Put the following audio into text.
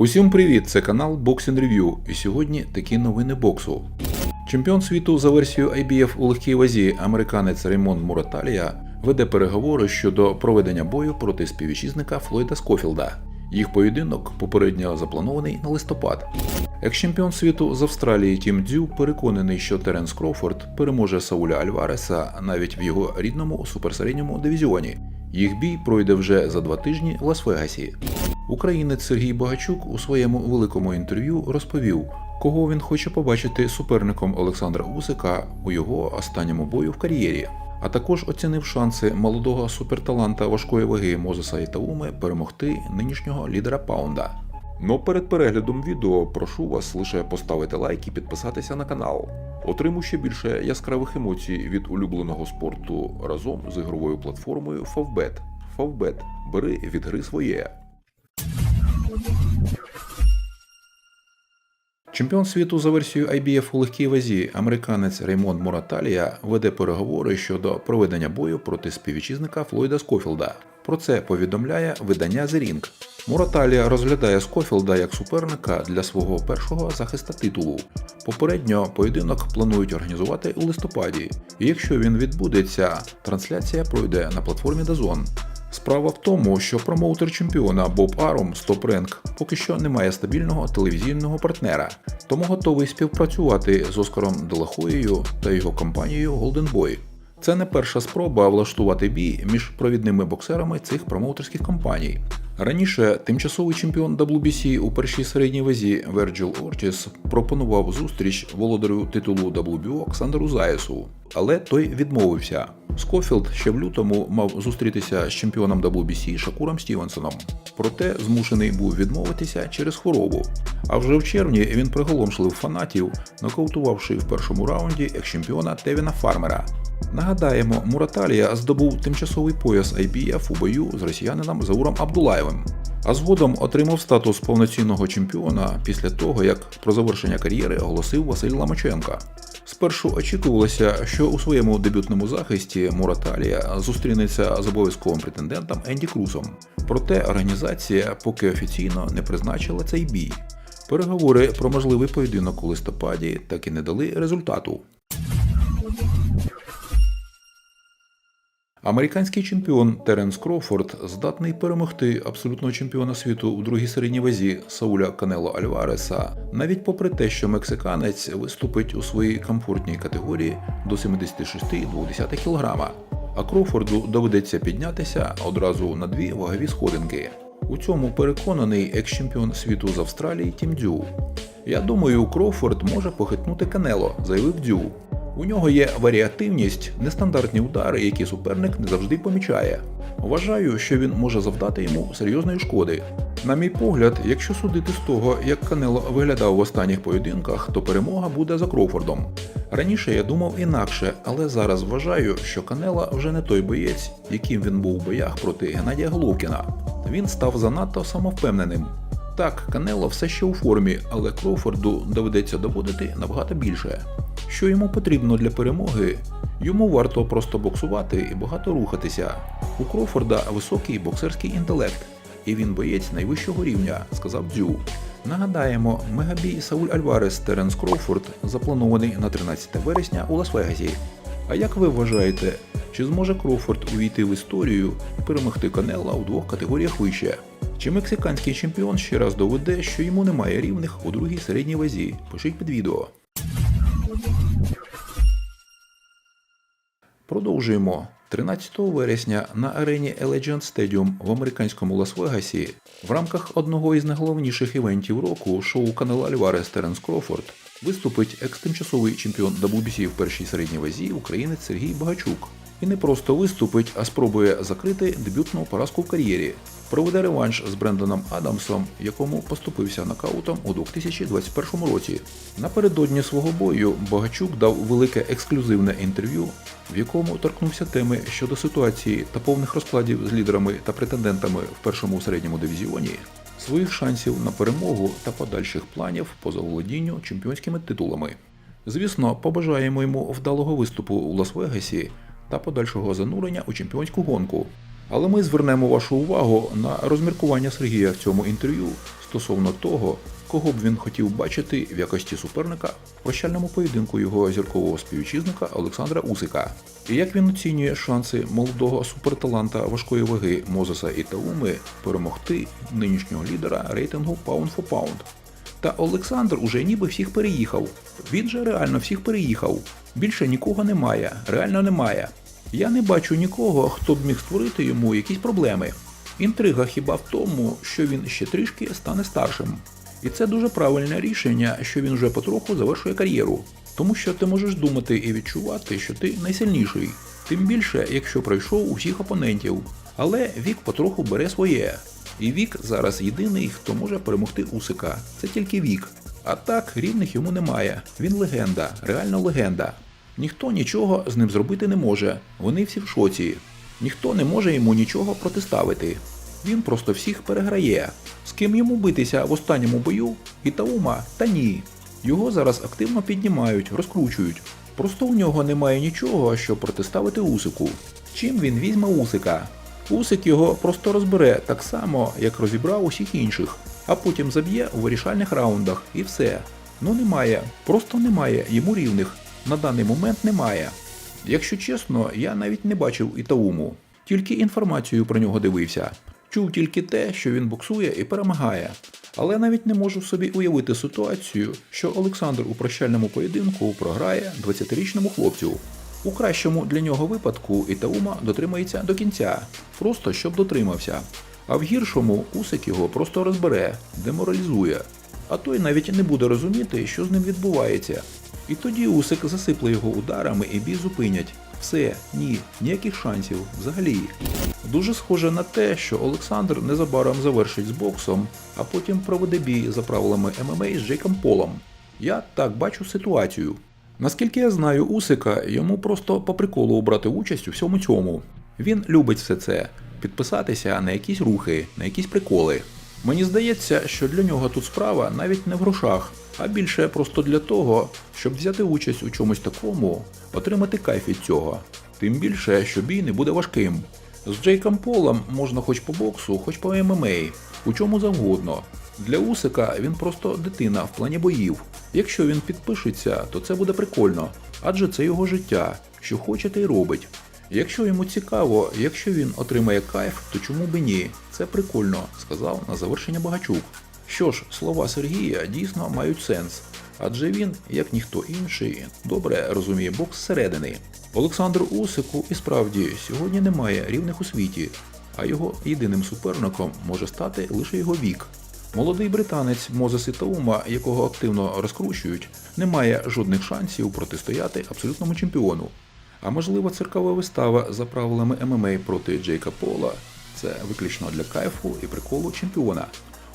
Усім привіт! Це канал Boxing Review. І сьогодні такі новини боксу. Чемпіон світу за версією IBF у легкій вазі американець Реймонд Мураталія веде переговори щодо проведення бою проти співвітчизника Флойда Скофілда. Їх поєдинок попередньо запланований на листопад. Екс-чемпіон світу з Австралії Тім Дзю переконаний, що Теренс Кроуфорд переможе Сауля Альвареса навіть в його рідному суперсередньому дивізіоні. Їх бій пройде вже за два тижні в Лас-Вегасі. Українець Сергій Багачук у своєму великому інтерв'ю розповів, кого він хоче побачити суперником Олександра Усика у його останньому бою в кар'єрі. А також оцінив шанси молодого суперталанта важкої ваги Мозеса Ітауми перемогти нинішнього лідера Паунда. Но перед переглядом відео прошу вас лише поставити лайк і підписатися на канал. Отримуй ще більше яскравих емоцій від улюбленого спорту разом з ігровою платформою Favbet. Favbet. Бери від гри своє. Чемпіон світу за версією IBF у легкій вазі, американець Реймонд Мораталія веде переговори щодо проведення бою проти співвітчизника Флойда Скофілда. Про це повідомляє видання The Ring. Мораталія розглядає Скофілда як суперника для свого першого захиста титулу. Попередньо поєдинок планують організувати у листопаді, і якщо він відбудеться, трансляція пройде на платформі DAZN. Справа в тому, що промоутер чемпіона Боб Арум Стоп Ренк поки що не має стабільного телевізійного партнера, тому готовий співпрацювати з Оскаром Делахоєю та його компанією Golden Boy. Це не перша спроба влаштувати бій між провідними боксерами цих промоутерських компаній. Раніше тимчасовий чемпіон WBC у першій середній вазі Верджил Ортіс пропонував зустріч володарю титулу WBO Оксандеру Заєсу, але той відмовився. Скофілд ще в лютому мав зустрітися з чемпіоном WBC Шакуром Стівенсоном, проте змушений був відмовитися через хворобу. А вже в червні він приголомшив фанатів, нокаутувавши в першому раунді екс-чемпіона Тевіна Фармера. Нагадаємо, Мураталія здобув тимчасовий пояс IBF у бою з росіянином Зауром Абдулаєвим, а згодом отримав статус повноцінного чемпіона після того, як про завершення кар'єри оголосив Василь Ламаченка. Спершу очікувалося, що у своєму дебютному захисті Мураталія зустрінеться з обов'язковим претендентом Енді Крусом. Проте організація поки офіційно не призначила цей бій. Переговори про можливий поєдинок у листопаді так і не дали результату. Американський чемпіон Теренс Кроуфорд здатний перемогти абсолютного чемпіона світу у другій середній вазі Сауля Канело Альвареса, навіть попри те, що мексиканець виступить у своїй комфортній категорії до 76,2 кг. А Кроуфорду доведеться піднятися одразу на дві вагові сходинки. У цьому переконаний екс-чемпіон світу з Австралії Тім Дзю. Я думаю, Кроуфорд може похитнути Канело, заявив Дзю. У нього є варіативність, нестандартні удари, які суперник не завжди помічає. Вважаю, що він може завдати йому серйозної шкоди. На мій погляд, якщо судити з того, як Канело виглядав в останніх поєдинках, то перемога буде за Кроуфордом. Раніше я думав інакше, але зараз вважаю, що Канела вже не той боєць, яким він був у боях проти Геннадія Головкіна. Він став занадто самовпевненим. Так, Канело все ще у формі, але Кроуфорду доведеться доводити набагато більше. Що йому потрібно для перемоги? Йому варто просто боксувати і багато рухатися. У Кроуфорда високий боксерський інтелект, і він боєць найвищого рівня, сказав Дзю. Нагадаємо, мегабій Сауль Альварес Теренс Кроуфорд запланований на 13 вересня у Лас-Вегасі. А як ви вважаєте, чи зможе Кроуфорд увійти в історію і перемогти Канела у двох категоріях вище? Чи мексиканський чемпіон ще раз доведе, що йому немає рівних у другій середній вазі? Пишіть під відео. Продовжуємо. 13 вересня на арені Allegiant Stadium в американському Лас-Вегасі в рамках одного із найголовніших івентів року шоу Канела Альварес Теренс Крофорд виступить екс-тимчасовий чемпіон WBC в першій середній вазі українець Сергій Багачук. І не просто виступить, а спробує закрити дебютну поразку в кар'єрі. Проведе реванш з Брендоном Адамсом, якому поступився нокаутом у 2021 році. Напередодні свого бою Багачук дав велике ексклюзивне інтерв'ю, в якому торкнувся теми щодо ситуації та повних розкладів з лідерами та претендентами в першому середньому дивізіоні, своїх шансів на перемогу та подальших планів по заволодінню чемпіонськими титулами. Звісно, побажаємо йому вдалого виступу у Лас-Вегасі та подальшого занурення у чемпіонську гонку. Але ми звернемо вашу увагу на розміркування Сергія в цьому інтерв'ю стосовно того, кого б він хотів бачити в якості суперника в прощальному поєдинку його зіркового співвітчизника Олександра Усика. І як він оцінює шанси молодого суперталанта важкої ваги Мозеса Ітауми перемогти нинішнього лідера рейтингу Pound for Pound. Та Олександр уже ніби всіх переїхав. Він же реально всіх переїхав. Більше нікого немає, реально немає. Я не бачу нікого, хто б міг створити йому якісь проблеми. Інтрига хіба в тому, що він ще трішки стане старшим. І це дуже правильне рішення, що він вже потроху завершує кар'єру. Тому що ти можеш думати і відчувати, що ти найсильніший. Тим більше, якщо пройшов усіх опонентів. Але вік потроху бере своє. І вік зараз єдиний, хто може перемогти Усика. Це тільки вік. А так рівних йому немає. Він легенда, реально легенда. Ніхто нічого з ним зробити не може. Вони всі в шоці. Ніхто не може йому нічого протиставити. Він просто всіх переграє. З ким йому битися в останньому бою? Ітаума? Та ні. Його зараз активно піднімають, розкручують. Просто у нього немає нічого, щоб протиставити Усику. Чим він візьме Усика? Усик його просто розбере так само, як розібрав усіх інших, а потім заб'є у вирішальних раундах і все. Ну немає, просто немає йому рівних. На даний момент немає. Якщо чесно, я навіть не бачив Ітауму, тільки інформацію про нього дивився. Чув тільки те, що він боксує і перемагає. Але навіть не можу собі уявити ситуацію, що Олександр у прощальному поєдинку програє 20-річному хлопцю. У кращому для нього випадку Ітаума дотримається до кінця, просто щоб дотримався. А в гіршому Усик його просто розбере, деморалізує. А той навіть не буде розуміти, що з ним відбувається. І тоді Усик засипле його ударами і бій зупинять. Все, ні, ніяких шансів взагалі. Дуже схоже на те, що Олександр незабаром завершить з боксом, а потім проведе бій за правилами ММА з Джейком Полом. Я так бачу ситуацію. Наскільки я знаю Усика, йому просто по приколу брати участь у всьому цьому. Він любить все це підписатися на якісь рухи, на якісь приколи. Мені здається, що для нього тут справа навіть не в грошах, а більше просто для того, щоб взяти участь у чомусь такому, отримати кайф від цього. Тим більше, що бій не буде важким. З Джейком Полом можна хоч по боксу, хоч по ММА, у чому завгодно. Для Усика він просто дитина в плані боїв. Якщо він підпишеться, то це буде прикольно, адже це його життя, що хоче, те й робить. Якщо йому цікаво, якщо він отримає кайф, то чому би ні? Це прикольно, сказав на завершення Багачук. Що ж, слова Сергія дійсно мають сенс, адже він, як ніхто інший, добре розуміє бокс зсередини. Олександру Усику і справді сьогодні немає рівних у світі, а його єдиним суперником може стати лише його вік. Молодий британець Мозес Ітаума, якого активно розкручують, не має жодних шансів протистояти абсолютному чемпіону. А можливо, циркова вистава за правилами ММА проти Джейка Пола це виключно для кайфу і приколу чемпіона.